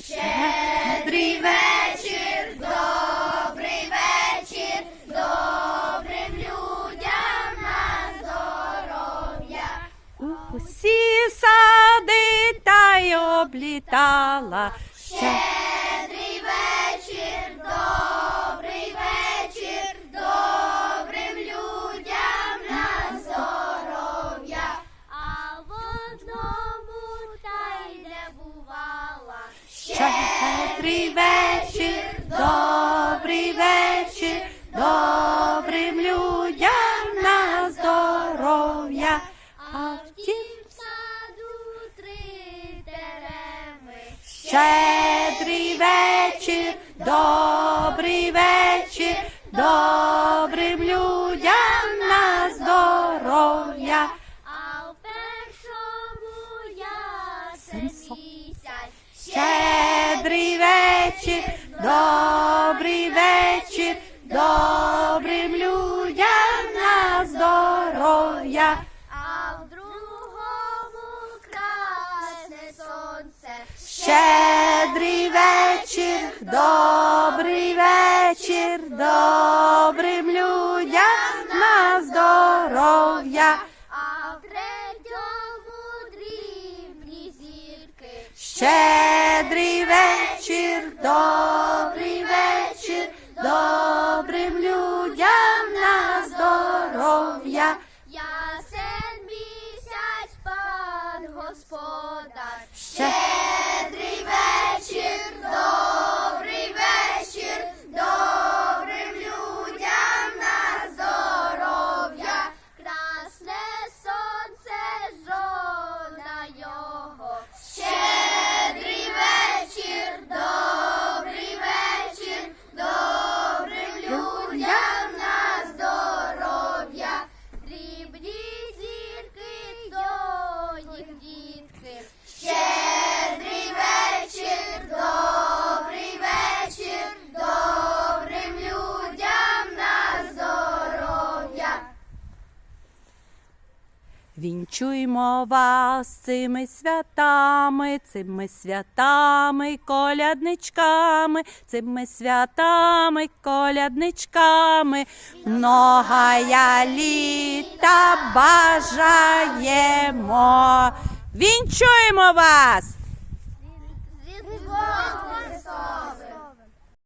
Щедрий вечір, добрий вечір, добрим людям на здоров'я. Усі сади та й облітала. Ще щедрий вечір, добрий вечір, добрим людям на здоров'я. А втім, В саду три тереми. щедрий вечір, добрий вечір, добрим людям на здоров'я. А в першому ясен місяць. Вечір, добрий вечір, добрим людям на здоров'я. А в другому красне сонце. Щедрий вечір, добрий вечір, добрим людям на здоров'я. А в третьому дрібні зірки. Щедрий вечір, добрий вечір, добрим людям на здоров'я. Ясен місяць пан господар. Щедрий людям Вінчуймо вас цими святами, цими святами, колядничками, цими святами, колядничками. Многая літа бажаємо. Вінчуємо вас!